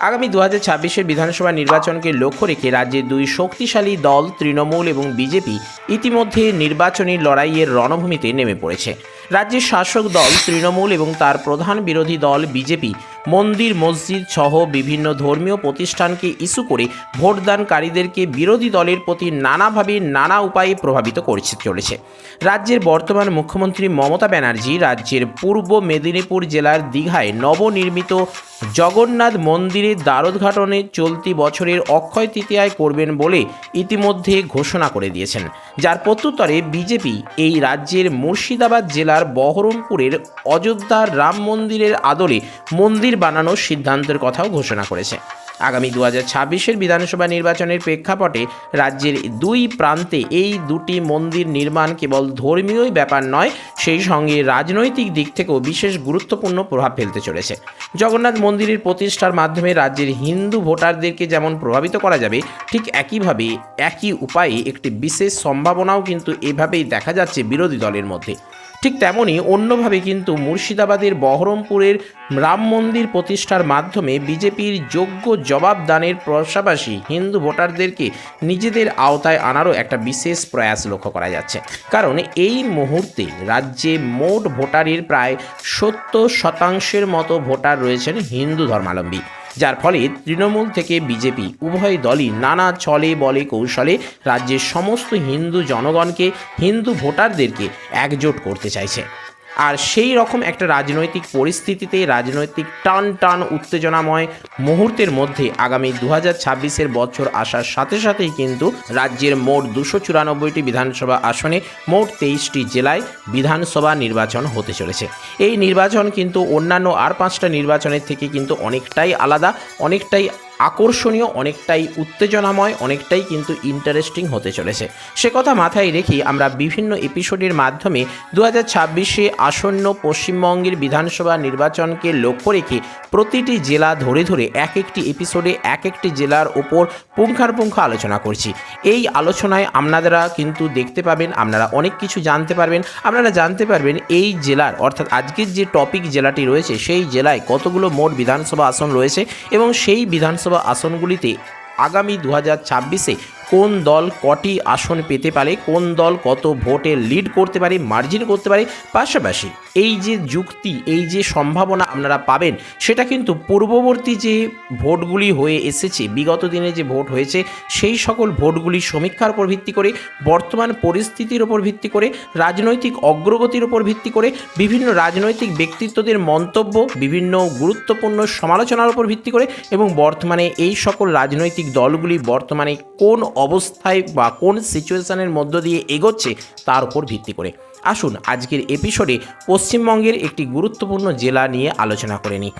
আগামী দু হাজার ছাব্বিশের বিধানসভা নির্বাচনকে লক্ষ্য রেখে রাজ্যের দুই শক্তিশালী দল, তৃণমূল এবং বিজেপি ইতিমধ্যে নির্বাচনী লড়াইয়ের রণভূমিতে নেমে পড়েছে। রাজ্যের শাসক দল তৃণমূল এবং তার প্রধান বিরোধী দল বিজেপি মন্দির, মসজিদ সহ বিভিন্ন ধর্মীয় প্রতিষ্ঠানকে ইস্যু করে ভোটদানকারীদেরকে বিরোধী দলের প্রতি নানাভাবে নানা উপায়ে প্রভাবিত করছে, চলেছে। রাজ্যের বর্তমান মুখ্যমন্ত্রী মমতা ব্যানার্জি রাজ্যের পূর্ব মেদিনীপুর জেলার দীঘায় নবনির্মিত জগন্নাথ মন্দিরের দ্বারোদ্ঘাটনে চলতি বছরের অক্ষয় তৃতীয়ায় করবেন বলে ইতিমধ্যে ঘোষণা করে দিয়েছেন। যার প্রত্যুত্তরে বিজেপি এই রাজ্যের মুর্শিদাবাদ জেলার বহরমপুরের অযোধ্যার রাম মন্দিরের আদলে মন্দির বানানোর সিদ্ধান্তের কথাও ঘোষণা করেছে। আগামী দু হাজার ছাব্বিশের বিধানসভা নির্বাচনের প্রেক্ষাপটে রাজ্যের দুই প্রান্তে এই দুটি মন্দির নির্মাণ কেবল ধর্মীয়ই ব্যাপার নয়, সেই সঙ্গে রাজনৈতিক দিক থেকেও বিশেষ গুরুত্বপূর্ণ প্রভাব ফেলতে চলেছে। জগন্নাথ মন্দিরের প্রতিষ্ঠার মাধ্যমে রাজ্যের হিন্দু ভোটারদেরকে যেমন প্রভাবিত করা যাবে, ঠিক একইভাবে একই উপায়ে একটি বিশেষ সম্ভাবনাও কিন্তু এভাবেই দেখা যাচ্ছে বিরোধী দলের মধ্যে। ঠিক তেমনই অন্যভাবে কিন্তু মুর্শিদাবাদের বহরমপুরের রাম মন্দির প্রতিষ্ঠার মাধ্যমে বিজেপির যোগ্য জবাবদানের পাশাপাশি হিন্দু ভোটারদেরকে নিজেদের আওতায় আনারও একটা বিশেষ প্রয়াস লক্ষ্য করা যাচ্ছে। কারণ এই মুহূর্তে রাজ্যে মোট ভোটারের প্রায় সত্তর শতাংশের মতো ভোটার রয়েছেন হিন্দু ধর্মাবলম্বী। যার ফলে তৃণমূল থেকে বিজেপি উভয় দলই নানা ছলে বলে কৌশলে রাজ্যের সমস্ত হিন্দু জনগণকে, হিন্দু ভোটারদেরকে একজোট করতে চাইছে। আর সেই রকম একটা রাজনৈতিক পরিস্থিতিতে, রাজনৈতিক টান টান উত্তেজনাময় মুহূর্তের মধ্যে আগামী দু হাজার ছাব্বিশের বছর আসার সাথে সাথেই কিন্তু রাজ্যের মোট দুশো চুরানব্বইটি বিধানসভা আসনে মোট তেইশটি জেলায় বিধানসভা নির্বাচন হতে চলেছে। এই নির্বাচন কিন্তু অন্যান্য আর পাঁচটা নির্বাচনের থেকে কিন্তু অনেকটাই আলাদা, অনেকটাই আকর্ষণীয়, অনেকটাই উত্তেজনাময়, অনেকটাই কিন্তু ইন্টারেস্টিং হতে চলেছে। সে কথা মাথায় রেখে আমরা বিভিন্ন এপিসোডের মাধ্যমে দু হাজার ছাব্বিশে আসন্ন পশ্চিমবঙ্গের বিধানসভা নির্বাচনকে লক্ষ্য রেখে প্রতিটি জেলা ধরে ধরে এক একটি এপিসোডে এক একটি জেলার ওপর পুঙ্খানুপুঙ্খ আলোচনা করছি। এই আলোচনায় আপনারা কিন্তু দেখতে পাবেন, আপনারা অনেক কিছু জানতে পারবেন। আপনারা জানতে পারবেন এই জেলার, অর্থাৎ আজকের যে টপিক জেলাটি রয়েছে, সেই জেলায় কতগুলো মোট বিধানসভা আসন রয়েছে এবং সেই বিধানসভা আসনগুলিতে আগামী দু হাজার ছাব্বিশে কোন দল কটি আসন পেতে পারে, কোন দল কত ভোটে লিড করতে পারে, মার্জিন করতে পারে, পাশাপাশি এই যে যুক্তি, এই যে সম্ভাবনা আপনারা পাবেন, সেটা কিন্তু পূর্ববর্তী যে ভোটগুলি হয়ে এসেছে, বিগত দিনে যে ভোট হয়েছে, সেই সকল ভোটগুলি সমীক্ষার উপর ভিত্তি করে, বর্তমান পরিস্থিতির উপর ভিত্তি করে, রাজনৈতিক অগ্রগতির উপর ভিত্তি করে, বিভিন্ন রাজনৈতিক ব্যক্তিত্বদের মন্তব্য, বিভিন্ন গুরুত্বপূর্ণ সমালোচনার উপর ভিত্তি করে এবং বর্তমানে এই সকল রাজনৈতিক দলগুলি বর্তমানে কোন অবস্থায় বা কোন সিচুয়েশানের মধ্য দিয়ে এগোচ্ছে তার উপর ভিত্তি করে। আসুন আজকের এপিসোডে পশ্চিমবঙ্গের একটি গুরুত্বপূর্ণ জেলা নিয়ে আলোচনা করে নিই।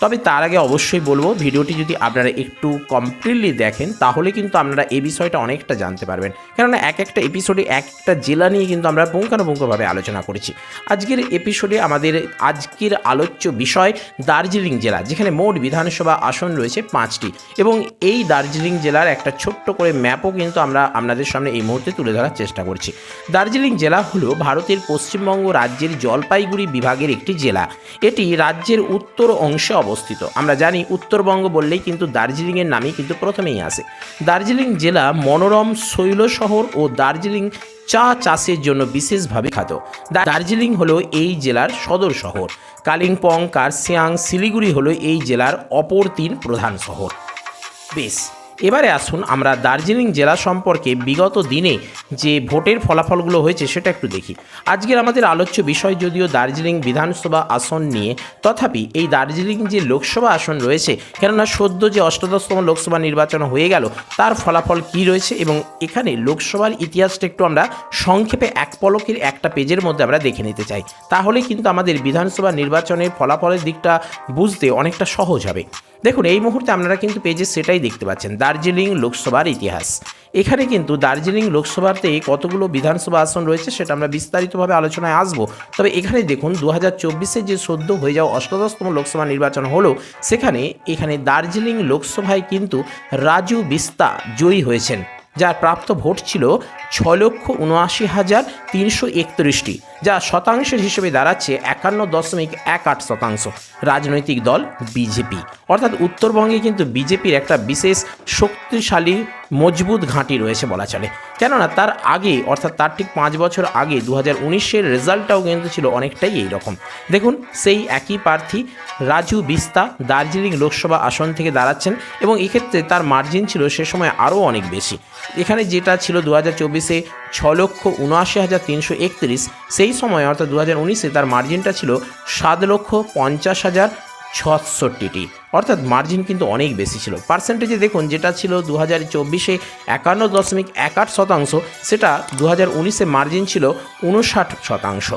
তবে তার আগে অবশ্যই বলব, ভিডিওটি যদি আপনারা একটু কমপ্লিটলি দেখেন, তাহলে কিন্তু আপনারা এই বিষয়টা অনেকটা জানতে পারবেন। কেননা এক একটা এপিসোডে এক একটা জেলা নিয়ে কিন্তু আমরা পুঙ্খানুপুঙ্খভাবে আলোচনা করেছি। আজকের এপিসোডে আমাদের আজকের আলোচ্য বিষয় দার্জিলিং জেলা, যেখানে মোট বিধানসভা আসন রয়েছে পাঁচটি। এবং এই দার্জিলিং জেলার একটা ছোট্ট করে ম্যাপও কিন্তু আমরা আপনাদের সামনে এই মুহূর্তে তুলে ধরার চেষ্টা করছি। দার্জিলিং জেলা হলো ভারতের পশ্চিমবঙ্গ রাজ্যের জলপাইগুড়ি বিভাগের একটি জেলা। এটি রাজ্যের উত্তর অংশে অবস্থিত। আমরা জানি উত্তরবঙ্গ বললেই কিন্তু দার্জিলিংয়ের নামই কিন্তু প্রথমেই আসে। দার্জিলিং জেলা মনোরম, শৈল শহর ও দার্জিলিং চা চাষের জন্য বিশেষভাবে খ্যাত। দার্জিলিং হলো এই জেলার সদর শহর। কালিম্পং কার্সিয়াং শিলিগুড়ি হলো এই জেলার অপর তিন প্রধান শহর। বেশ এবারে আসুন আমরা দার্জিলিং জেলা সম্পর্কে বিগত দিনে যে ভোটের ফলাফলগুলো হয়েছে সেটা একটু দেখি। আজকের আমাদের আলোচ্য বিষয় যদিও দার্জিলিং বিধানসভা আসন নিয়ে, তথাপি এই দার্জিলিং যে লোকসভা আসন রয়েছে, কেননা সদ্য যে অষ্টাদশতম লোকসভা নির্বাচন হয়ে গেল, তার ফলাফল কি রয়েছে এবং এখানে লোকসভার ইতিহাসটা একটু আমরা সংক্ষেপে এক পলকের একটা পেজের মধ্যে আমরা দেখে নিতে চাই। তাহলে কিন্তু আমাদের বিধানসভা নির্বাচনের ফলাফলের দিকটা বুঝতে অনেকটা সহজ হবে। দেখুন, এই মুহূর্তে আপনারা কিন্তু পেজে সেটাই দেখতে পাচ্ছেন, দার্জিলিং লোকসভার ইতিহাস। এখানে কিন্তু দার্জিলিং লোকসভাতে কতগুলো বিধানসভা আসন রয়েছে সেটা আমরা বিস্তারিতভাবে আলোচনায় আসব। তবে এখানে দেখুন দু হাজার যে সদ্য হয়ে যাওয়া অষ্টাদশতম লোকসভা নির্বাচন হলো, সেখানে এখানে দার্জিলিং লোকসভায় কিন্তু রাজু বিস্তা জয়ী হয়েছেন। যার প্রাপ্ত ভোট ছিল ছ লক্ষ উনআশি হাজার তিনশো একত্রিশটি, যা শতাংশের হিসেবে দাঁড়াচ্ছে একান্ন দশমিক এক আট শতাংশ। রাজনৈতিক দল বিজেপি। অর্থাৎ উত্তরবঙ্গে কিন্তু বিজেপির একটা বিশেষ শক্তিশালী মজবুত ঘাঁটি রয়েছে বলা চলে। কেননা তার আগে, অর্থাৎ তার ঠিক পাঁচ বছর আগে দু হাজার উনিশের রেজাল্টটাও কিন্তু ছিল অনেকটাই এই রকম। দেখুন, সেই একই প্রার্থী রাজু বিস্তা দার্জিলিং লোকসভা আসন থেকে দাঁড়াচ্ছেন এবং এক্ষেত্রে তার মার্জিন ছিল সে সময় আরও অনেক বেশি। এখানে যেটা ছিল দু হাজার চব্বিশে ছ লক্ষ উনআশি হাজার তিনশো একত্রিশ, সেই সময়, অর্থাৎ দু হাজার উনিশে তার মার্জিনটা ছিল সাত লক্ষ পঞ্চাশ হাজার ছষট্টিটি। অর্থাৎ মার্জিন কিন্তু অনেক বেশি ছিল। পার্সেন্টেজে দেখুন, যেটা ছিল দু হাজার চব্বিশে একান্ন দশমিক এক আট শতাংশ, সেটা দু হাজার উনিশে মার্জিন ছিল উনষাট শতাংশ।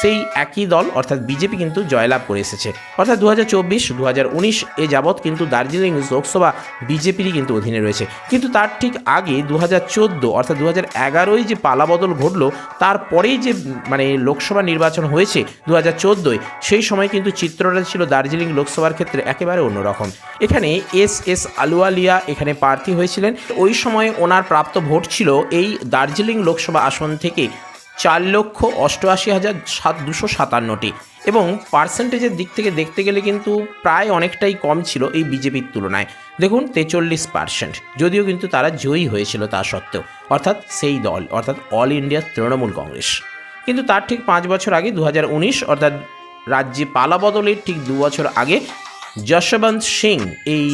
সেই একই দল, অর্থাৎ বিজেপি কিন্তু জয়লাভ করে এসেছে। অর্থাৎ দু হাজার চব্বিশ উনিশ এ যাবৎ কিন্তু দার্জিলিং লোকসভা বিজেপিরই কিন্তু অধীনে রয়েছে। কিন্তু তার ঠিক আগে দু হাজার চোদ্দ, অর্থাৎ দু হাজার এগারোয় যে পালাবদল ঘটলো তারপরেই যে মানে লোকসভা নির্বাচন হয়েছে দু হাজার চোদ্দোয়, সেই সময় কিন্তু চিত্রটা ছিল দার্জিলিং লোকসভার ক্ষেত্রে একেবারে অন্যরকম। এখানে এস এস আলুয়ালিয়া এখানে প্রার্থী হয়েছিলেন। ওই সময় ওনার প্রাপ্ত ভোট ছিল এই দার্জিলিং লোকসভা আসন থেকে চার লক্ষ অষ্টআশি হাজার সাত দুশো সাতান্নটি এবং পার্সেন্টেজের দিক থেকে দেখতে গেলে কিন্তু প্রায় অনেকটাই কম ছিল এই বিজেপির তুলনায়। দেখুন, তেচল্লিশ পার্সেন্ট, যদিও কিন্তু তারা জয়ী হয়েছিল তা সত্ত্বেও, অর্থাৎ সেই দল, অর্থাৎ অল ইন্ডিয়া তৃণমূল কংগ্রেস। কিন্তু তার ঠিক পাঁচ বছর আগে দু হাজার উনিশ, অর্থাৎ রাজ্যে পালাবদলের ঠিক দু বছর আগে, যশবন্ত সিং এই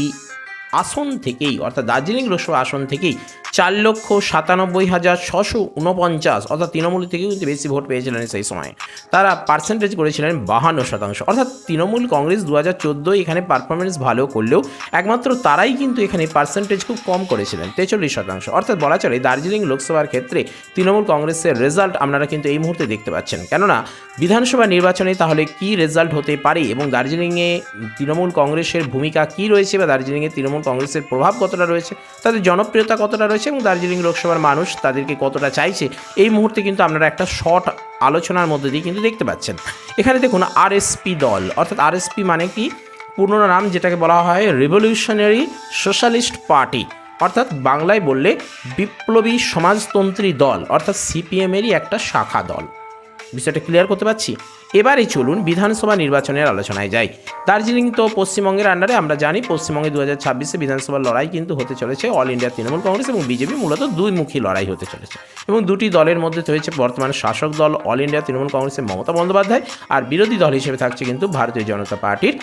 আসন থেকেই, অর্থাৎ দার্জিলিং লোকসভা আসন থেকেই চার লক্ষ সাতানব্বই হাজার ছশো উনপঞ্চাশ অর্থাৎ তৃণমূল থেকেও কিন্তু বেশি ভোট পেয়েছিলেন সেই সময়। তারা পার্সেন্টেজ করেছিলেন বাহান্ন শতাংশ। অর্থাৎ তৃণমূল কংগ্রেস দু হাজার চোদ্দোয় এখানে পারফরমেন্স ভালো করলেও একমাত্র তারাই কিন্তু এখানে পার্সেন্টেজ খুব কম করেছিলেন, তেচল্লিশ শতাংশ। অর্থাৎ বলা চলে দার্জিলিং লোকসভার ক্ষেত্রে তৃণমূল কংগ্রেসের রেজাল্ট আপনারা কিন্তু এই মুহূর্তে দেখতে পাচ্ছেন। কেননা, বিধানসভা নির্বাচনে তাহলে কি রেজাল্ট হতে পারে এবং দার্জিলিংয়ে তৃণমূল কংগ্রেসের ভূমিকা কি রয়েছে বা দার্জিলিংয়ে তৃণমূল কংগ্রেসের প্রভাব কতটা রয়েছে, তাদের জনপ্রিয়তা কতটা রয়েছে এবং দার্জিলিং লোকসভার মানুষ তাদেরকে কতটা চাইছে, এই মুহূর্তে কিন্তু আপনারা একটা শর্ট আলোচনার মধ্যে দিয়ে কিন্তু দেখতে পাচ্ছেন। এখানে দেখুন আরএসপি দল, অর্থাৎ আরএসপি মানে কি? পূর্ণ নাম যেটাকে বলা হয় রেভলিউশনারি সোশ্যালিস্ট পার্টি অর্থাৎ বাংলায় বললে বিপ্লবী সমাজতন্ত্রী দল, অর্থাৎ সিপিএমেরই একটা শাখা দল। বিষয়টা ক্লিয়ার করতে পারছি? এবারে চলুন বিধানসভা নির্বাচনের আলোচনায় যাই। দার্জিলিং তো পশ্চিমবঙ্গের আন্ডারে আমরা জানি পশ্চিমবঙ্গে দু হাজার ছাব্বিশে বিধানসভার লড়াই কিন্তু হতে চলেছে। অল ইন্ডিয়া তৃণমূল কংগ্রেস এবং বিজেপি মূলত দুইমুখী লড়াই হতে চলেছে। এবং দুটি দলের মধ্যে রয়েছে বর্তমান শাসক দল অল ইন্ডিয়া তৃণমূল কংগ্রেসের মমতা বন্দ্যোপাধ্যায়। আর বিরোধী দল হিসেবে থাকছে কিন্তু ভারতীয় জনতা পার্টির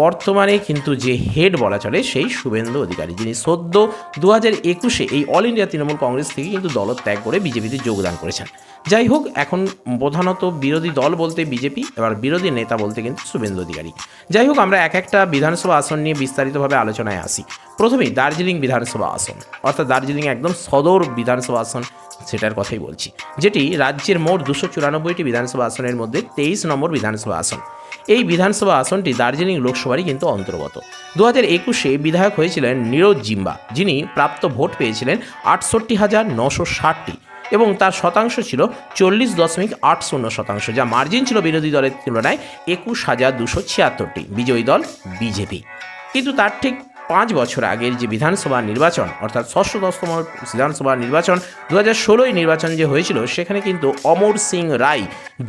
বর্তমানে কিন্তু যে হেড বলা চলে সেই শুভেন্দু অধিকারী। যিনি সদ্য দু হাজার একুশে এই অল ইন্ডিয়া তৃণমূল কংগ্রেস থেকে কিন্তু দলত্যাগ করে বিজেপিতে যোগদান করেছেন। যাই হোক, এখন প্রধানত বিরোধী দল বলতে বিজেপি, এবার বিরোধী নেতা বলতে কিন্তু শুভেন্দু অধিকারী। যাই হোক, আমরা এক একটা বিধানসভা আসন নিয়ে বিস্তারিতভাবে আলোচনায় আসি। প্রথমেই দার্জিলিং বিধানসভা আসন, অর্থাৎ দার্জিলিং একদম সদর বিধানসভা আসন, সেটার কথাই বলছি। যেটি রাজ্যের মোট দুশো চুরানব্বইটি বিধানসভা আসনের মধ্যে তেইশ নম্বর বিধানসভা আসন। এই বিধানসভা আসনটি দার্জিলিং লোকসভারই কিন্তু অন্তর্গত। দু হাজার একুশে বিধায়ক হয়েছিলেন নীরজ জিম্বা, যিনি প্রাপ্ত ভোট পেয়েছিলেন আটষট্টি হাজার নশো ষাটটি এবং তার শতাংশ ছিল চল্লিশ দশমিক আট শূন্য শতাংশ, যা মার্জিন ছিল বিরোধী দলের তুলনায় একুশ হাজার দুশো ছিয়াত্তরটি। বিজয়ী দল বিজেপি। কিন্তু তার ঠিক পাঁচ বছর আগের যে বিধানসভা নির্বাচন, অর্থাৎ ষষ্ঠ দশতম বিধানসভা নির্বাচন দু হাজার ষোলোই নির্বাচন যে হয়েছিল, সেখানে কিন্তু Amar Singh Rai,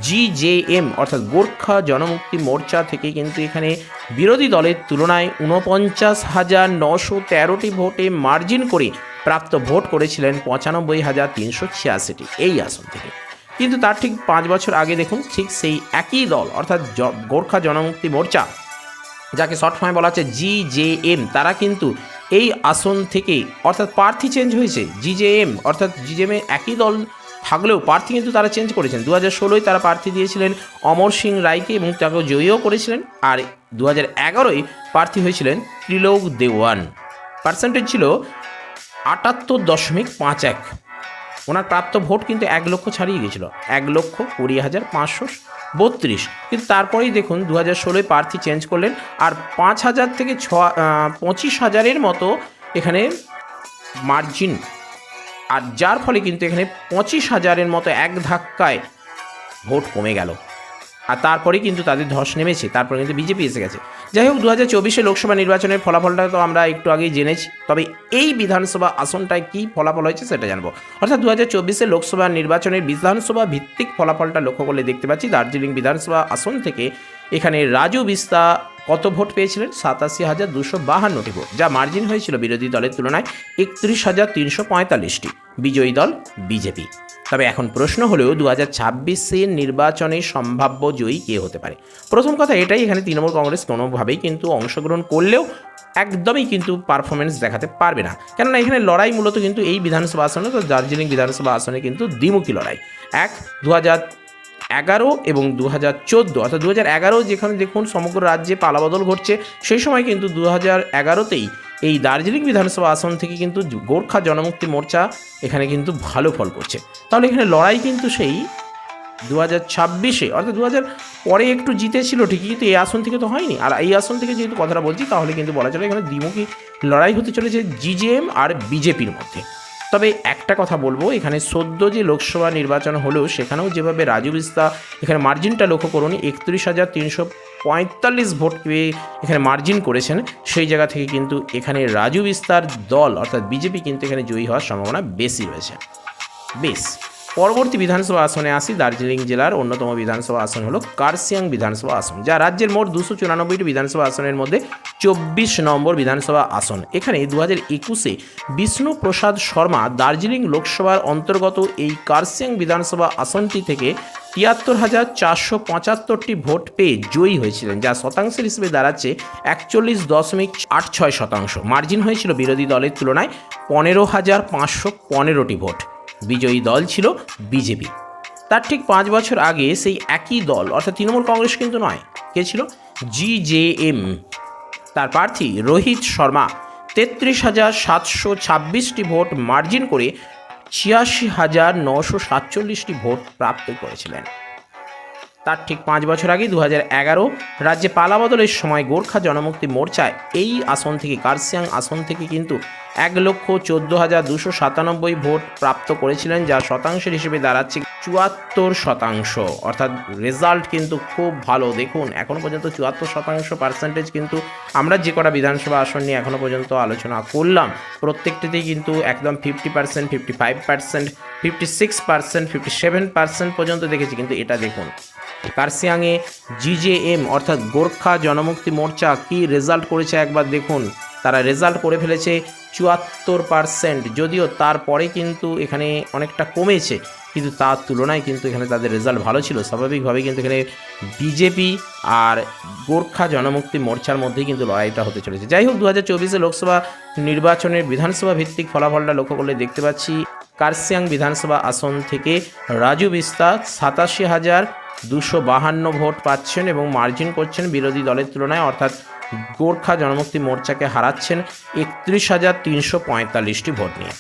G J M, অর্থাৎ গোর্খা জনমুক্তি মোর্চা থেকে কিন্তু এখানে বিরোধী দলের তুলনায় ঊনপঞ্চাশ হাজার নশো তেরোটি ভোটে মার্জিন করে প্রাপ্ত ভোট করেছিলেন পঁচানব্বই হাজার তিনশো ছিয়াশিটি, এই আসন থেকে। কিন্তু তার ঠিক পাঁচ বছর আগে দেখুন, ঠিক সেই একই দল, অর্থাৎ গোর্খা জনমুক্তি মোর্চা যাকে শর্ট ফর্মে বলা হচ্ছে জি জে এম, তারা কিন্তু এই আসন থেকে, অর্থাৎ প্রার্থী চেঞ্জ হয়েছে, জি জে এম, অর্থাৎ জি জে এমে একই দল থাকলেও প্রার্থী কিন্তু তারা চেঞ্জ করেছেন। দু হাজার ষোলোয় তারা প্রার্থী দিয়েছিলেন অমর সিং রায়কে এবং তাকে জয়ীও করেছিলেন, আর দু হাজার এগারোয় প্রার্থী হয়েছিলেন ত্রিলোক দেওয়ান। পার্সেন্টেজ ছিল আটাত্তর দশমিক পাঁচ এক। ওনার প্রাপ্ত ভোট কিন্তু এক লক্ষ ছাড়িয়ে গেছিল এক লক্ষ কুড়ি হাজার পাঁচশো বত্রিশ। কিন্তু তারপরেই দেখুন দু হাজার ষোলোয় প্রার্থী চেঞ্জ করলেন আর পাঁচ হাজার থেকে ছ পঁচিশ হাজারের মতো এখানে মার্জিন আর যার ফলে কিন্তু এখানে পঁচিশ হাজারের মতো এক ধাক্কায় ভোট কমে গেল। আর তারপরেই কিন্তু তাদের ধস নেমেছে, তারপরে কিন্তু বিজেপি এসে গেছে। যাই হোক দু হাজার চব্বিশে লোকসভা নির্বাচনের ফলাফলটা তো আমরা একটু আগেই জেনেছি, তবে এই বিধানসভা আসনটায় কী ফলাফল হয়েছে সেটা জানব। অর্থাৎ দু হাজার চব্বিশে লোকসভা নির্বাচনের বিধানসভা ভিত্তিক ফলাফলটা লক্ষ্য করলে দেখতে পাচ্ছি, দার্জিলিং বিধানসভা আসন থেকে এখানে রাজু বিস্তা কত ভোট পেয়েছিলেন? সাতাশি হাজার দুশো বাহান্নটি ভোট, যা মার্জিন হয়েছিল বিরোধী দলের তুলনায় একত্রিশ হাজার তিনশো পঁয়তাল্লিশটি। বিজয়ী দল বিজেপি। তবে এখন প্রশ্ন হলেও দু হাজার ছাব্বিশের নির্বাচনে সম্ভাব্য জয়ী কে হতে পারে? প্রথম কথা এটাই, এখানে তৃণমূল কংগ্রেস কোনোভাবেই কিন্তু অংশগ্রহণ করলেও একদমই কিন্তু পারফরমেন্স দেখাতে পারবে না। কেননা এখানে লড়াই মূলত কিন্তু এই বিধানসভা আসনে, তো দার্জিলিং বিধানসভা আসনে কিন্তু দ্বিমুখী লড়াই। এক দু হাজার এগারো এবং দু হাজার চোদ্দ, অর্থাৎ দু হাজার এগারো যেখানে দেখুন সমগ্র রাজ্যে পালাবদল ঘটছে, সেই সময় কিন্তু দু হাজার এগারোতেই এই দার্জিলিং বিধানসভা আসন থেকে কিন্তু গোর্খা জনমুক্তি মোর্চা এখানে কিন্তু ভালো ফল করছে। তাহলে এখানে লড়াই কিন্তু সেই দু হাজার ছাব্বিশে, অর্থাৎ দু হাজার পরে একটু জিতেছিল ঠিকই, কিন্তু এই আসন থেকে তো হয়নি। আর এই আসন থেকে যেহেতু কথাটা বলছি, তাহলে কিন্তু বলা চলে এখানে দ্বিমুখী লড়াই হতে চলেছে জিজেএম আর বিজেপির মধ্যে। তবে একটা কথা বলব, এখানে সদ্য যে লোকসভা নির্বাচন হলো, সেখানেও যেভাবে রাজু বিস্তা, এখানে মার্জিনটা লক্ষ্য করুন, একত্রিশ হাজার তিনশো পঁয়তাল্লিশ ভোট পেয়ে এখানে মার্জিন করেছেন। সেই জায়গা থেকে কিন্তু এখানে রাজু বিস্তার দল, অর্থাৎ বিজেপি কিন্তু এখানে জয়ী হওয়ার সম্ভাবনা বেশি রয়েছে। বেশ, পরবর্তী বিধানসভা আসনে আসি, দার্জিলিং জেলার অন্যতম বিধানসভা আসন হলো কার্সিয়াং বিধানসভা আসন, যা রাজ্যের মোট দুশো চুরানব্বইটি বিধানসভা আসনের মধ্যে চব্বিশ নম্বর বিধানসভা আসন। এখানে দু হাজার একুশে বিষ্ণুপ্রসাদ শর্মা দার্জিলিং লোকসভার অন্তর্গত এই কার্সিয়াং বিধানসভা আসনটি থেকে তিয়াত্তর হাজার চারশো পঁচাত্তরটি ভোট পেয়ে জয়ী হয়েছিলেন, যা শতাংশের হিসেবে দাঁড়াচ্ছে একচল্লিশ দশমিক আট ছয় শতাংশ। মার্জিন হয়েছিল বিরোধী দলের তুলনায় পনেরো হাজার পাঁচশো পনেরোটি ভোট। বিজয়ী দল ছিল বিজেপি। তার ঠিক পাঁচ বছর আগে সেই একই দল, অর্থাৎ তৃণমূল কংগ্রেস কিন্তু নয়, কে ছিল? জিজেএম তার প্রার্থী রোহিত শর্মা তেত্রিশ হাজার সাতশো ছাব্বিশটি ভোট মার্জিন করে ছিয়াশি হাজার নশো সাতচল্লিশটি ভোট প্রাপ্ত করেছিলেন। তার ঠিক পাঁচ বছর আগে দু এগারো রাজ্যে পালাবদলের সময় গোর্খা জনমুক্তি মোর্চায় এই আসন থেকে কার্সিয়াং আসন থেকে কিন্তু এক লক্ষ চোদ্দ হাজার দুশো সাতানব্বই ভোট প্রাপ্ত করেছিলেন, যা শতাংশের হিসেবে দাঁড়াচ্ছে চুয়াত্তর শতাংশ। অর্থাৎ রেজাল্ট কিন্তু খুব ভালো। দেখুন এখনও পর্যন্ত চুয়াত্তর শতাংশ পার্সেন্টেজ কিন্তু আমরা যে কটা বিধানসভা আসন নিয়ে এখনও পর্যন্ত আলোচনা করলাম, প্রত্যেকটিতেই কিন্তু একদম fifty percent, fifty five percent, fifty six percent, fifty seven percent পর্যন্ত দেখেছি। কিন্তু এটা দেখুন কার্সিয়াংয়ে জিজেএম, অর্থাৎ গোর্খা জনমুক্তি মোর্চা, কি রেজাল্ট করেছে একবার দেখুন। তারা রেজাল্ট করে ফেলেছে চুয়াত্তর পার্সেন্ট, যদিও তারপরে কিন্তু এখানে অনেকটা কমেছে। কিন্তু তার তুলনায় কিন্তু এখানে তাদের রেজাল্ট ভালো ছিল। স্বাভাবিকভাবে কিন্তু এখানে বিজেপি আর গোর্খা জনমুক্তি মোর্চার মধ্যেই কিন্তু লড়াইটা হতে চলেছে। যাই হোক দু হাজার চব্বিশে লোকসভা নির্বাচনের বিধানসভা ভিত্তিক ফলাফলটা লক্ষ্য করলে দেখতে পাচ্ছি। কার্সিয়াং বিধানসভা আসন থেকে রাজু বিস্তা সাতাশি হাজার দুশো বাহান্ন ভোট পাচ্ছেন এবং মার্জিন করছেন বিরোধী দলের তুলনায়, অর্থাৎ গোর্খা জনমুক্তি মোর্চাকে হারাচ্ছেন একত্রিশ হাজার তিনশো পঁয়তাল্লিশটি ভোট নিয়ে।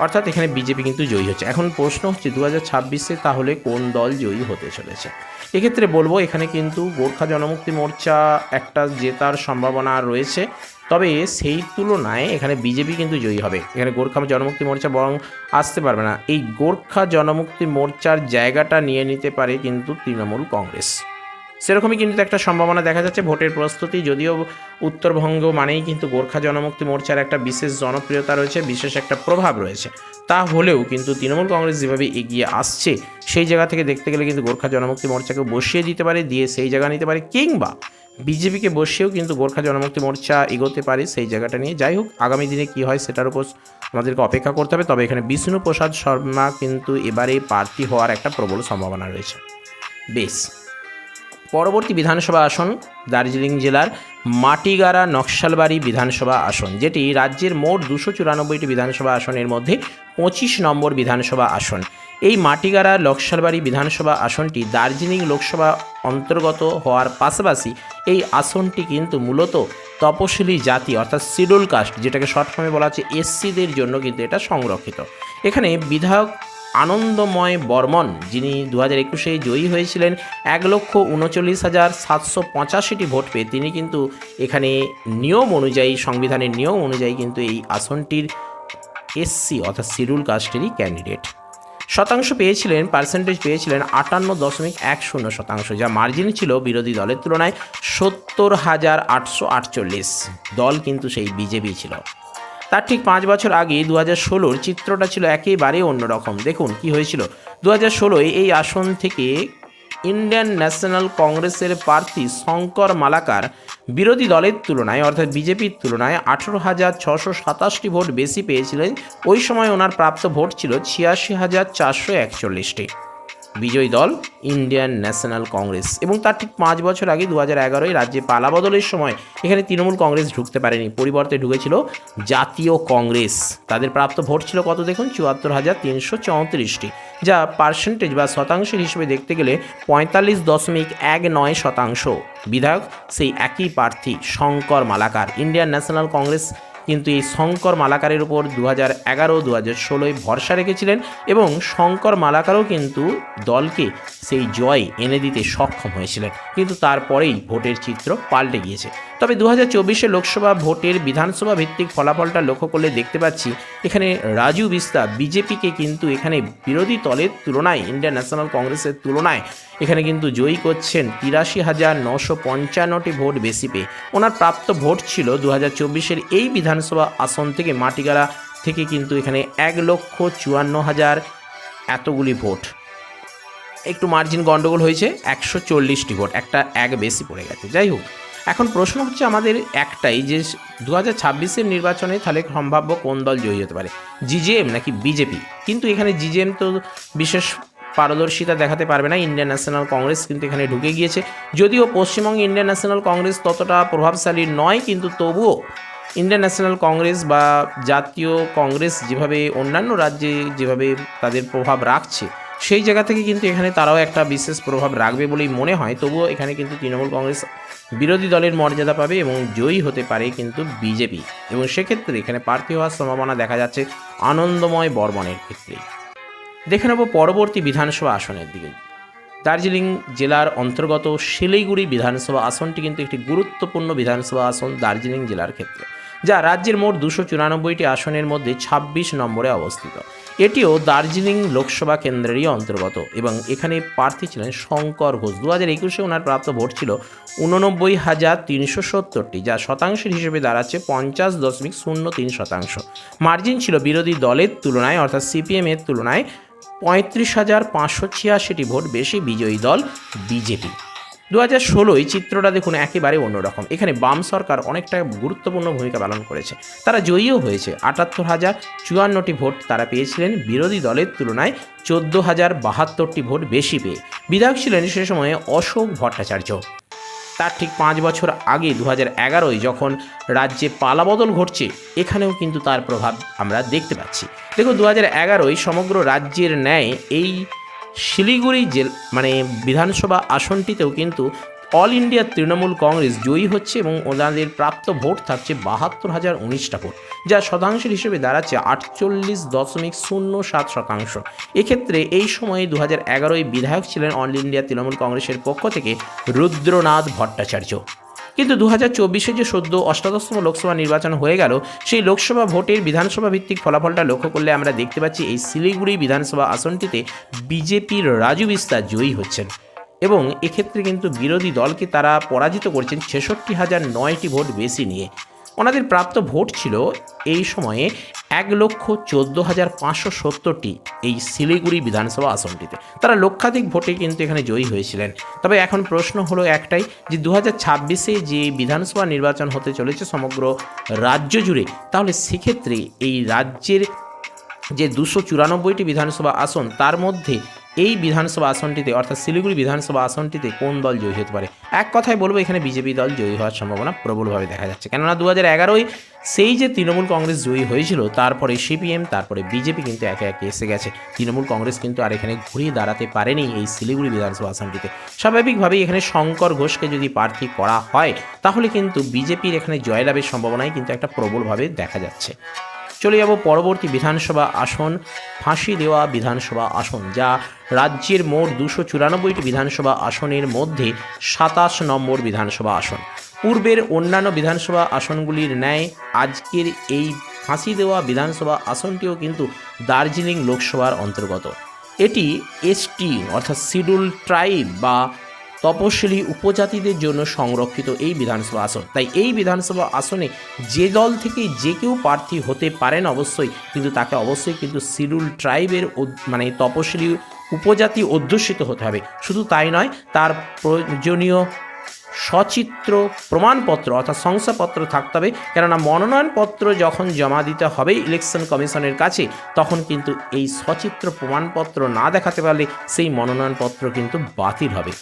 অর্থাৎ এখানে বিজেপি কিন্তু জয়ী হচ্ছে। এখন প্রশ্ন হচ্ছে দু হাজার ছাব্বিশে তাহলে কোন দল জয়ী হতে চলেছে? এক্ষেত্রে বলব, এখানে কিন্তু গোর্খা জনমুক্তি মোর্চা একটা জেতার সম্ভাবনা রয়েছে। তবে সেই তুলনায় এখানে বিজেপি কিন্তু জয়ী হবে। এখানে গোর্খা জনমুক্তি মোর্চা বরং আসতে পারবে না। এই গোর্খা জনমুক্তি মোর্চার জায়গাটা নিয়ে নিতে পারে কিন্তু তৃণমূল কংগ্রেস। সেরকমই কিন্তু একটা সম্ভাবনা দেখা যাচ্ছে ভোটের প্রস্তুতি, যদিও উত্তরবঙ্গ মানেই কিন্তু গোর্খা জনমুক্তি মোর্চার একটা বিশেষ জনপ্রিয়তা রয়েছে, বিশেষ একটা প্রভাব রয়েছে। তা হলেও কিন্তু তৃণমূল কংগ্রেস যেভাবে এগিয়ে আসছে, সেই জায়গা থেকে দেখতে গেলে কিন্তু গোর্খা জনমুক্তি মোর্চাকে বসিয়ে দিতে পারে, দিয়ে সেই জায়গা নিতে পারে, কিংবা বিজেপিকে বসেও কিন্তু গোর্খা জনমুক্তি মোর্চা এগোতে পারে সেই জায়গাটা নিয়ে। যাই হোক, আগামী দিনে কী হয় সেটার উপর আমাদেরকে অপেক্ষা করতে হবে, তবে এখানে বিষ্ণু প্রসাদ শর্মা কিন্তু এবারে প্রার্থী হওয়ার একটা প্রবল সম্ভাবনা রয়েছে। বেশ। পরবর্তী বিধানসভা আসন দার্জিলিং জেলার মাটিগাড়া নকশালবাড়ি বিধানসভা আসন, যেটি রাজ্যের মোট দুশো চুরানব্বইটি বিধানসভা আসনের মধ্যে পঁচিশ নম্বর বিধানসভা আসন। এই মাটিগাড়া নকশালবাড়ি বিধানসভা আসনটি দার্জিলিং লোকসভা অন্তর্গত হওয়ার পাশাপাশি এই আসনটি কিন্তু মূলত তপশিলি জাতি, অর্থাৎ শিডিউল কাস্ট, যেটাকে শর্ট ফর্মে বলা হচ্ছে এসসিদের জন্য কিন্তু এটা সংরক্ষিত। এখানে বিধায়ক আনন্দময় বর্মন, যিনি দু হাজার একুশে জয়ী হয়েছিলেন এক লক্ষ উনচল্লিশ হাজার সাতশো পঁচাশিটি ভোট পেয়ে। তিনি কিন্তু এখানে নিয়ম অনুযায়ী, সংবিধানের নিয়ম অনুযায়ী কিন্তু এই আসনটির এসসি অর্থাৎ শিডিউল কাস্টেরই ক্যান্ডিডেট। শতাংশ পেয়েছিলেন, পার্সেন্টেজ পেয়েছিলেন আটান্ন দশমিক এক শূন্য শতাংশ, যা মার্জিন ছিল বিরোধী দলের তুলনায় সত্তর হাজার আটশো আটচল্লিশ। দল কিন্তু সেই বিজেপি ছিল। তার ঠিক পাঁচ বছর আগে দু হাজার ষোলোর চিত্রটা ছিল একেবারে অন্যরকম। দেখুন কি হয়েছিল। দু হাজার ষোলোয় এই আসন থেকে ইন্ডিয়ান ন্যাশনাল কংগ্রেসের প্রার্থী শঙ্কর মালাকার বিরোধী দলের তুলনায়, অর্থাৎ বিজেপির তুলনায় আঠেরো হাজার ছশো সাতাশটি ভোট বেশি পেয়েছিলেন। ওই সময় ওনার প্রাপ্ত ভোট ছিল ছিয়াশি হাজার চারশো একচল্লিশটি। বিজয়ী দল, ইন্ডিয়ান ন্যাশনাল কংগ্রেস। এবং তার ঠিক পাঁচ বছর আগে দু হাজার এগারোয় রাজ্যে পালাবদলের সময় এখানে তৃণমূল কংগ্রেস ঢুকতে পারেনি। পরিবর্তে ঢুকেছিল জাতীয় কংগ্রেস। তাদের প্রাপ্ত ভোট ছিল কত দেখুন? চুয়াত্তর হাজার তিনশো চৌত্রিশটি, যা পার্সেন্টেজ বা শতাংশের হিসেবে দেখতে গেলে পঁয়তাল্লিশ দশমিক এক নয় শতাংশ। বিধায়ক সেই একই প্রার্থী, Shankar Malakar. Indian National Congress কিন্তু এই শঙ্কর মালাকারের উপর দু হাজার এগারো দু হাজার ষোলোয় ভরসা রেখেছিলেন এবং শঙ্কর মালাকারও কিন্তু দলকে সেই জয় এনে দিতে সক্ষম হয়েছিলেন। কিন্তু তারপরেই ভোটের চিত্র পাল্টে গিয়েছে। তবে দু হাজার লোকসভা ভোটের বিধানসভা ভিত্তিক ফলাফলটা লক্ষ্য করলে দেখতে পাচ্ছি, এখানে রাজু বিস্তা বিজেপিকে কিন্তু এখানে বিরোধী দলের তুলনায়, ইন্ডিয়ান ন্যাশনাল কংগ্রেসের তুলনায়, এখানে কিন্তু জয়ী করছেন তিরাশি হাজার নশো পঞ্চান্নটি ভোট বেশি পেয়ে। ওনার প্রাপ্ত ভোট ছিল দু হাজার এই বিধানসভা আসন থেকে মাটিগাড়া থেকে কিন্তু এখানে এক লক্ষ চুয়ান্ন হাজার এতগুলি ভোট। একটু মার্জিন গন্ডগোল হয়েছে, একশো চল্লিশটি ভোট, একটা এক বেশি পড়ে গেছে। যাই হোক এখন প্রশ্ন হচ্ছে আমাদের একটাই যে দু হাজার ছাব্বিশের নির্বাচনে তাহলে সম্ভাব্য কোন দল জয়ী হতে পারে? জিজেএম নাকি বিজেপি? কিন্তু এখানে জিজেএম তো বিশেষ পারদর্শিতা দেখাতে পারবে না, ইন্ডিয়ান ন্যাশনাল কংগ্রেস কিন্তু এখানে ঢুকে গিয়েছে। যদিও পশ্চিমবঙ্গে ইন্ডিয়ান ন্যাশনাল কংগ্রেস ততটা প্রভাবশালী নয়, কিন্তু তবুও ইন্ডিয়ান ন্যাশনাল কংগ্রেস বা জাতীয় কংগ্রেস যেভাবে অন্যান্য রাজ্যে যেভাবে তাদের প্রভাব রাখছে সেই জায়গা থেকে কিন্তু এখানে তারাও একটা বিশেষ প্রভাব রাখবে বলেই মনে হয়। তবুও এখানে কিন্তু তৃণমূল কংগ্রেস বিরোধী দলের মর্যাদা পাবে এবং জয়ী হতে পারে কিন্তু বিজেপি। এবং সেক্ষেত্রে এখানে প্রার্থী হওয়ার সম্ভাবনা দেখা যাচ্ছে আনন্দময় বর্মনের ক্ষেত্রে দেখে নেব পরবর্তী বিধানসভা আসনের দিকে। দার্জিলিং জেলার অন্তর্গত শিলিগুড়ি বিধানসভা আসনটি কিন্তু একটি গুরুত্বপূর্ণ বিধানসভা আসন দার্জিলিং জেলার ক্ষেত্রে, যা রাজ্যের মোট দুশো চুরানব্বইটি আসনের মধ্যে ছাব্বিশ নম্বরে অবস্থিত। এটিও দার্জিলিং লোকসভা কেন্দ্রেরই অন্তর্গত এবং এখানে প্রার্থী ছিলেন শঙ্কর ঘোষ। দু হাজার একুশে ওনার প্রাপ্ত ভোট ছিল উননব্বই হাজার তিনশো সত্তরটি, যা শতাংশের হিসেবে দাঁড়াচ্ছে পঞ্চাশ দশমিক শূন্য তিন শতাংশ। মার্জিন ছিল বিরোধী দলের তুলনায়, অর্থাৎ সিপিএমের তুলনায় পঁয়ত্রিশ হাজার পাঁচশো ছিয়াশিটি ভোট বেশি বিজয়ী দল বিজেপি। দু হাজার ষোলোয় চিত্রটা দেখুন একেবারে অন্যরকম। এখানে বাম সরকার অনেকটা গুরুত্বপূর্ণ ভূমিকা পালন করেছে। তারা জয়ীও হয়েছে। আটাত্তর হাজার চুয়ান্নটি ভোট তারা পেয়েছিলেন বিরোধী দলের তুলনায় চোদ্দ হাজার বাহাত্তরটি ভোট বেশি পেয়ে। বিধায়ক ছিলেন সে সময়ে অশোক ভট্টাচার্য। তার ঠিক পাঁচ বছর আগে দু হাজার এগারোয় যখন রাজ্যে পালাবদল ঘটছে, এখানেও কিন্তু তার প্রভাব আমরা দেখতে পাচ্ছি। দেখো দু হাজার এগারোয় সমগ্র রাজ্যের ন্যায় এই শিলিগুড়ি জেল মানে বিধানসভা আসনটিতেও কিন্তু অল ইন্ডিয়া তৃণমূল কংগ্রেস জয়ী হচ্ছে এবং ওনাদের প্রাপ্ত ভোট থাকছে বাহাত্তর হাজার উনিশটা ভোট, যা শতাংশের হিসেবে দাঁড়াচ্ছে আটচল্লিশ দশমিক শূন্য সাত শতাংশ। এক্ষেত্রে এই সময়ে দু হাজার এগারোয় বিধায়ক ছিলেন অল ইন্ডিয়া তৃণমূল কংগ্রেসের পক্ষ থেকে রুদ্রনাথ ভট্টাচার্য। কিন্তু দু হাজার চব্বিশে যে সদ্য অষ্টাদশতম লোকসভা নির্বাচন হয়ে গেল, সেই লোকসভা ভোটের বিধানসভা ভিত্তিক ফলাফলটা লক্ষ্য করলে আমরা দেখতে পাচ্ছি এই শিলিগুড়ি বিধানসভা আসনটিতে বিজেপির রাজু বিস্তার জয়ী হচ্ছেন। এবং এক্ষেত্রে কিন্তু বিরোধী দলকে তারা পরাজিত করছেন ছেষট্টি হাজার নয়টি ভোট বেশি নিয়ে। ওনাদের প্রাপ্ত ভোট ছিল এই সময়ে এক লক্ষ চোদ্দ হাজার পাঁচশো সত্তরটি এই শিলিগুড়ি বিধানসভা আসনটিতে। তারা লক্ষাধিক ভোটে কিন্তু এখানে জয়ী হয়েছিলেন। তবে এখন প্রশ্ন হলো একটাই যে দু ছাব্বিশে যে বিধানসভা নির্বাচন হতে চলেছে সমগ্র রাজ্য জুড়ে, তাহলে সেক্ষেত্রে এই রাজ্যের যে দুশো চুরানব্বইটি বিধানসভা আসন, তার মধ্যে এই বিধানসভা আসনটিতে, অর্থাৎ শিলিগুড়ি বিধানসভা আসনটিতে কোন দল জয়ী হতে পারে? এক কথায় বলব, এখানে বিজেপি দল জয়ী হওয়ার সম্ভাবনা প্রবলভাবে দেখা যাচ্ছে। কেননা দু হাজার এগারোয় সেই যে তৃণমূল কংগ্রেস জয়ী হয়েছিল, তারপরে সিপিএম, তারপরে বিজেপি কিন্তু একে একে এসে গেছে। তৃণমূল কংগ্রেস কিন্তু আর এখানে ঘুরিয়ে দাঁড়াতে পারেনি এই শিলিগুড়ি বিধানসভা আসনটিতে। স্বাভাবিকভাবেই এখানে শঙ্কর ঘোষকে যদি প্রার্থী করা হয়, তাহলে কিন্তু বিজেপির এখানে জয়লাভের সম্ভাবনাই কিন্তু একটা প্রবলভাবে দেখা যাচ্ছে। চলে যাব পরবর্তী বিধানসভা আসন, ফাঁসি দেওয়া বিধানসভা আসন, যা রাজ্যের মোট দুশো চুরানব্বইটি বিধানসভা আসনের মধ্যে সাতাশ নম্বর বিধানসভা আসন। পূর্বের অন্যান্য বিধানসভা আসনগুলির ন্যায় আজকের এই ফাঁসি দেওয়া বিধানসভা আসনটিও কিন্তু দার্জিলিং লোকসভার অন্তর্গত। এটি এসটি, অর্থাৎ শিডিউল ট্রাইব বা তপশিলি উপজাতিদের জন্য সংরক্ষিত এই বিধানসভা আসন। তাই এই বিধানসভা আসনে যে দল থেকে যে কেউ প্রার্থী হতে পারেন অবশ্যই, কিন্তু তাকে অবশ্যই কিন্তু শিডিউল ট্রাইবের মানে তপশিলি উপজাতি অধ্যুষিত হতে হবে। শুধু তাই নয়, তার প্রয়োজনীয় সচিত্র, প্রমাণপত্র অর্থাৎ শংসাপত্র থাকতে হবে। কেননা মনোনয়নপত্র যখন জমা দিতে হবে ইলেকশন কমিশনের কাছে, তখন কিন্তু এই সচিত্র, প্রমাণপত্র না দেখাতে পারলে সেই মনোনয়নপত্র কিন্তু বাতিল হবে।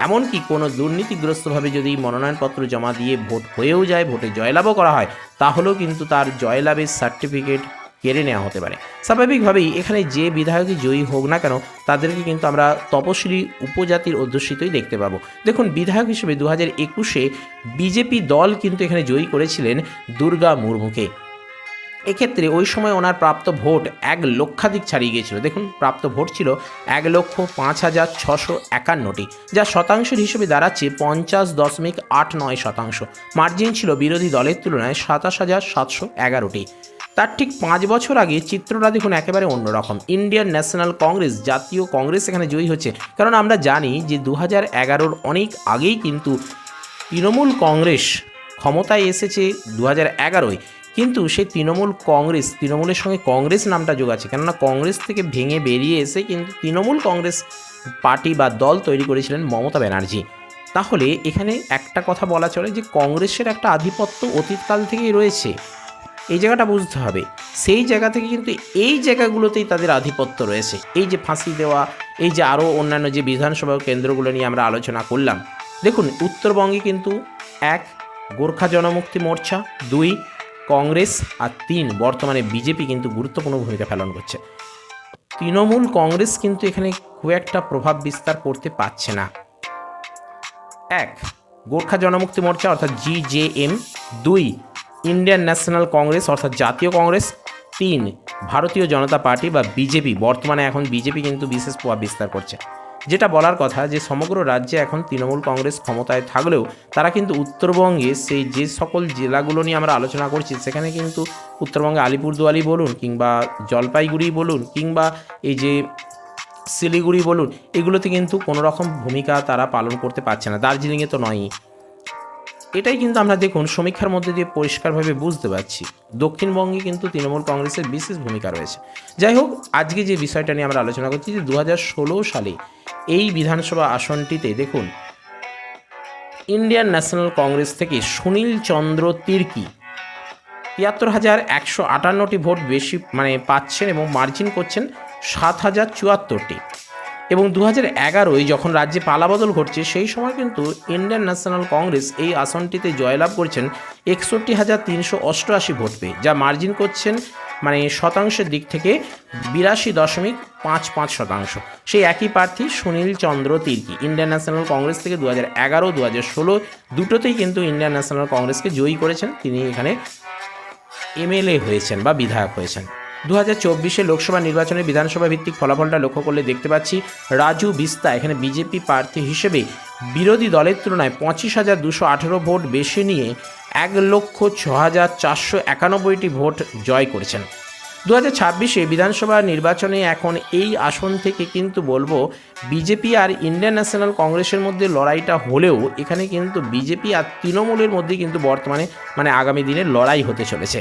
এমনকি কোনো দুর্নীতিগ্রস্তভাবে যদি মনোনয়নপত্র জমা দিয়ে ভোট হয়েও যায়, ভোটে জয়লাভও করা হয়, তাহলেও কিন্তু তার জয়লাভের সার্টিফিকেট কেড়ে নেওয়া হতে পারে। স্বাভাবিকভাবেই এখানে যে বিধায়কই জয়ী হোক না কেন, তাদেরকে কিন্তু আমরা তপশিলি উপজাতির অধ্যুষিতই দেখতে পাবো। দেখুন, বিধায়ক হিসেবে দু হাজার একুশে বিজেপি দল কিন্তু এখানে জয়ী করেছিলেন দুর্গা মুর্মুকে। এক্ষেত্রে ওই সময় ওনার প্রাপ্ত ভোট এক লক্ষাধিক ছাড়িয়ে গিয়েছিল। দেখুন, প্রাপ্ত ভোট ছিল এক লক্ষ পাঁচ হাজার ছশো একান্নটি, যা শতাংশের হিসেবে দাঁড়াচ্ছে পঞ্চাশ দশমিক আট নয় শতাংশ। মার্জিন ছিল বিরোধী দলের তুলনায় সাতাশ হাজার সাতশো এগারোটি। তার ঠিক পাঁচ বছর আগে চিত্রটা দেখুন একেবারে অন্যরকম। ইন্ডিয়ান ন্যাশনাল কংগ্রেস, জাতীয় কংগ্রেস এখানে জয়ী হচ্ছে। কারণ আমরা জানি যে দু হাজার এগারোর অনেক আগেই কিন্তু তৃণমূল কংগ্রেস ক্ষমতায় এসেছে দু হাজার এগারোয়। কিন্তু সেই তৃণমূল কংগ্রেস, তৃণমূলের সঙ্গে কংগ্রেস নামটা যোগ আছে। কেননা কংগ্রেস থেকে ভেঙে বেরিয়ে এসে কিন্তু তৃণমূল কংগ্রেস পার্টি বা দল তৈরি করেছিলেন মমতা ব্যানার্জি। তাহলে এখানে একটা কথা বলা চলে যে কংগ্রেসের একটা আধিপত্য অতীতকাল থেকেই রয়েছে। এই জায়গাটা বুঝতে হবে। সেই জায়গা থেকে কিন্তু এই জায়গাগুলোতেই তাদের আধিপত্য রয়েছে। এই যে ফাঁসি দেওয়া, এই যে আরও অন্যান্য যে বিধানসভা কেন্দ্রগুলো নিয়ে আমরা আলোচনা করলাম। দেখুন, উত্তরবঙ্গে কিন্তু এক, গোর্খা জনমুক্তি মোর্চা। দুই কংগ্রেস আর তিন, বর্তমানে বিজেপি কিন্তু গুরুত্বপূর্ণ ভূমিকা পালন করছে। তৃণমূল কংগ্রেস কিন্তু এখানে খুব একটা প্রভাব বিস্তার করতে পারছে না। এক, গোর্খা জনমুক্তি মোর্চা অর্থাৎ জিজেএম দুই, ইন্ডিয়ান ন্যাশনাল কংগ্রেস অর্থাৎ জাতীয় কংগ্রেস। তিন, ভারতীয় জনতা পার্টি বা বিজেপি, বর্তমানে এখন বিজেপি কিন্তু বিশেষ প্রভাব বিস্তার করছে। যেটা বলার কথা যে সমগ্র রাজ্যে এখন তৃণমূল কংগ্রেস ক্ষমতায় থাকলেও তারা কিন্তু উত্তরবঙ্গে সেই যে সকল জেলাগুলো নিয়ে আমরা আলোচনা করছি, সেখানে কিন্তু উত্তরবঙ্গে আলিপুরদুয়ারি বলুন কিংবা জলপাইগুড়ি বলুন কিংবা এই যে শিলিগুড়ি বলুন, এগুলোতে কিন্তু কোনো রকম ভূমিকা তারা পালন করতে পারছে না। দার্জিলিংয়ে তো নয়ই। এটাই কিন্তু আমরা দেখুন সমীক্ষার মধ্যে দিয়ে পরিষ্কারভাবে বুঝতে পারছি। দক্ষিণবঙ্গে কিন্তু তৃণমূল কংগ্রেসের বিশেষ ভূমিকা রয়েছে। যাই হোক, আজকে যে বিষয়টা নিয়ে আমরা আলোচনা করছি যে দু হাজার ষোলো সালে এই বিধানসভা আসনটিতে দেখুন, ইন্ডিয়ান ন্যাশনাল কংগ্রেস থেকে সুনীল চন্দ্র তির্কি তিয়াত্তর হাজার একশো আটান্নটি ভোট বেশি মানে পাচ্ছেন এবং মার্জিন করছেন সাত হাজার চুয়াত্তরটি। এবং দু হাজার এগারোয় যখন রাজ্যে পালাবদল ঘটছে, সেই সময় কিন্তু ইন্ডিয়ান ন্যাশনাল কংগ্রেস এই আসনটিতে জয়লাভ করছেন একষট্টি হাজার তিনশো অষ্টআশি ভোট পেয়ে, যা মার্জিন করছেন মানে শতাংশের দিক থেকে বিরাশি দশমিক পাঁচ পাঁচ শতাংশ। সেই একই প্রার্থী Sunil Chandra Tirkey, Indian National Congress থেকে দু হাজার এগারো দু হাজার ষোলো দুটোতেই কিন্তু ইন্ডিয়ান ন্যাশনাল কংগ্রেসকে জয়ী করেছেন। তিনি এখানে এমএলএ হয়েছেন বা বিধায়ক হয়েছেন। দু হাজার লোকসভা নির্বাচনে বিধানসভা ভিত্তিক ফলাফলটা লক্ষ্য করলে দেখতে পাচ্ছি রাজু বিস্তা, এখানে বিজেপি প্রার্থী হিসেবে বিরোধী দলের তুলনায় পঁচিশ হাজার দুশো আঠেরো ভোট বেশি নিয়ে এক লক্ষ ছ হাজার চারশো একানব্বইটি ভোট জয় করেছেন। দু হাজার ছাব্বিশে বিধানসভা নির্বাচনে এখন এই আসন থেকে কিন্তু বলব বিজেপি আর ইন্ডিয়ান ন্যাশনাল কংগ্রেসের মধ্যে লড়াইটা হলেও এখানে কিন্তু বিজেপি আর তৃণমূলের মধ্যে কিন্তু বর্তমানে মানে আগামী দিনে লড়াই হতে চলেছে।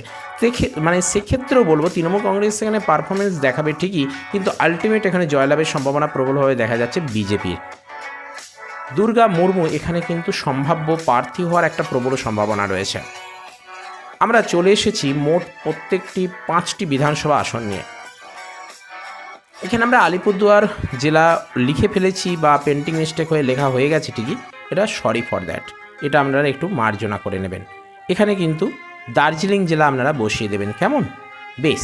মানে সেক্ষেত্রেও বলব তৃণমূল কংগ্রেস এখানে পারফরমেন্স দেখাবে ঠিকই, কিন্তু আলটিমেট এখানে জয়লাভের সম্ভাবনা প্রবলভাবে দেখা যাচ্ছে বিজেপির। দুর্গা মুর্মু এখানে কিন্তু সম্ভাব্য প্রার্থী হওয়ার একটা প্রবল সম্ভাবনা রয়েছে। আমরা চলে এসেছি মোট প্রত্যেকটি পাঁচটি বিধানসভা আসন নিয়ে। এখানে আমরা আলিপুরদুয়ার জেলা লিখে ফেলেছি বা পেন্টিং মিস্টেক হয়ে লেখা হয়ে গেছে ঠিকই। এটা সরি ফর দ্যাট এটা আপনারা একটু মার্জনা করে নেবেন। এখানে কিন্তু দার্জিলিং জেলা আপনারা বসিয়ে দেবেন। কেমন? বেশ।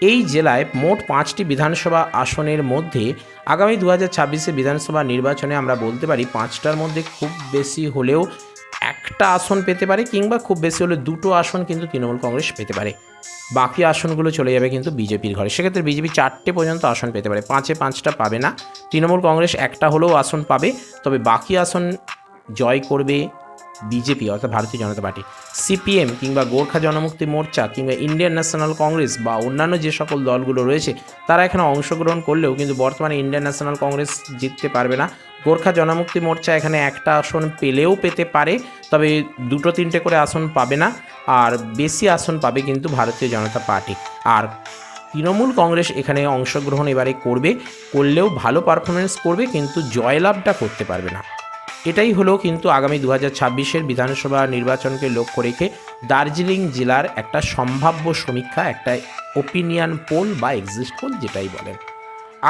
এই জেলায় মোট পাঁচটি বিধানসভা আসনের মধ্যে আগামী দু হাজার বিধানসভা নির্বাচনে আমরা বলতে পারি পাঁচটার মধ্যে খুব বেশি হলেও একটা আসন পেতে পারে কিংবা খুব বেশি হলে দুটো আসন কিন্তু তৃণমূল কংগ্রেস পেতে পারে। বাকি আসনগুলো চলে যাবে কিন্তু বিজেপির ঘরে। সেক্ষেত্রে বিজেপি চারটে পর্যন্ত আসন পেতে পারে। পাঁচে পাঁচটা পাবে না। তৃণমূল কংগ্রেস একটা হলেও আসন পাবে। তবে বাকি আসন জয় করবে বিজেপি অর্থাৎ ভারতীয় জনতা পার্টি, সিপিএম কিংবা গোর্খা জনমুক্তি মোর্চা কিংবা ইন্ডিয়ান ন্যাশনাল কংগ্রেস বা অন্যান্য যে সকল দলগুলো রয়েছে, তারা এখানে অংশগ্রহণ করলেও কিন্তু বর্তমানে ইন্ডিয়ান ন্যাশনাল কংগ্রেস জিততে পারবে না। গোর্খা জনমুক্তি মোর্চা এখানে একটা আসন পেলেও পেতে পারে, তবে দুটো তিনটে করে আসন পাবে না, আর বেশি আসন পাবে কিন্তু ভারতীয় জনতা পার্টি। আর তৃণমূল কংগ্রেস এখানে অংশগ্রহণ এবারে করবে, করলেও ভালো পারফরমেন্স করবে, কিন্তু জয়লাভটা করতে পারবে না। এটাই হলো কিন্তু আগামী দু হাজার বিধানসভা নির্বাচনকে লক্ষ্য রেখে দার্জিলিং জেলার একটা সম্ভাব্য সমীক্ষা, একটা ওপিনিয়ন পোল বা এক্সিস্ট পোল যেটাই বলেন।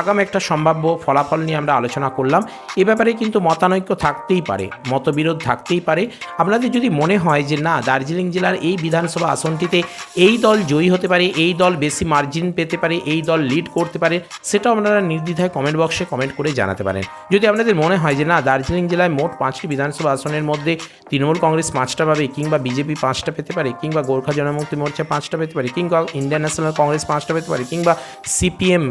আগাম একটা সম্ভাব্য ফলাফল নিয়ে আমরা আলোচনা করলাম। এ ব্যাপারে কিন্তু মতানৈক্য থাকতেই পারে, মতবিরোধ থাকতেই পারে। আপনাদের যদি মনে হয় যে না, দার্জিলিং জেলার এই বিধানসভা আসনটিতে এই দল জয়ী হতে পারে, এই দল বেশি মার্জিন পেতে পারে, এই দল লিড করতে পারে, সেটাও আপনারা নির্দ্বিধায় কমেন্ট বক্সে কমেন্ট করে জানাতে পারেন। যদি আপনাদের মনে হয় যে না, দার্জিলিং জেলায় মোট পাঁচটি বিধানসভা আসনের মধ্যে তৃণমূল কংগ্রেস পাঁচটা পাবে কিংবা বিজেপি পাঁচটা পেতে পারে, কিংবা গোর্খা জনমুক্তি মোর্চা পাঁচটা পেতে পারে, কিংবা ইন্ডিয়ান ন্যাশনাল কংগ্রেস পাঁচটা পেতে পারে, কিংবা সিপিএম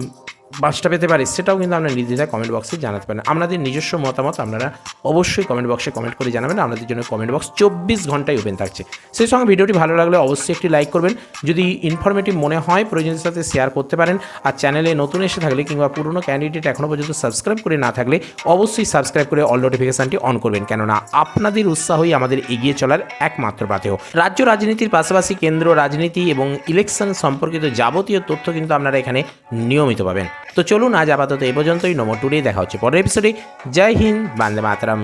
বাসটা পেতে পারে, সেটাও কিন্তু আপনারা নির্দ্বিধায় কমেন্ট বক্সে জানাতে পারেন। আপনাদের নিজস্ব মতামত আপনারা অবশ্যই কমেন্ট বক্সে কমেন্ট করে জানাবেন আপনাদের জন্য কমেন্ট বক্স চব্বিশ ঘন্টায় ওপেন থাকছে। সেই সঙ্গে ভিডিওটি ভালো লাগলে অবশ্যই একটি লাইক করবেন। যদি ইনফরমেটিভ মনে হয় প্রয়োজনের সাথে শেয়ার করতে পারেন, আর চ্যানেলে নতুন এসে থাকলে কিংবা পুরনো ক্যান্ডিডেট এখনও পর্যন্ত সাবস্ক্রাইব করে না থাকলে অবশ্যই সাবস্ক্রাইব করে অল নোটিফিকেশানটি অন করবেন। কেননা আপনাদের উৎসাহই আমাদের এগিয়ে চলার একমাত্র পাথেয়। রাজ্য রাজনীতির পাশাপাশি কেন্দ্র রাজনীতি এবং ইলেকশন সম্পর্কিত যাবতীয় তথ্য কিন্তু আপনারা এখানে নিয়মিত পাবেন। তো চলুন আজ আপাতত এই পর্যন্তই। নম্বর টুডে দেখা হচ্ছে পরের এপিসোডে জয় হিন্দ, বান্দে মাতরম।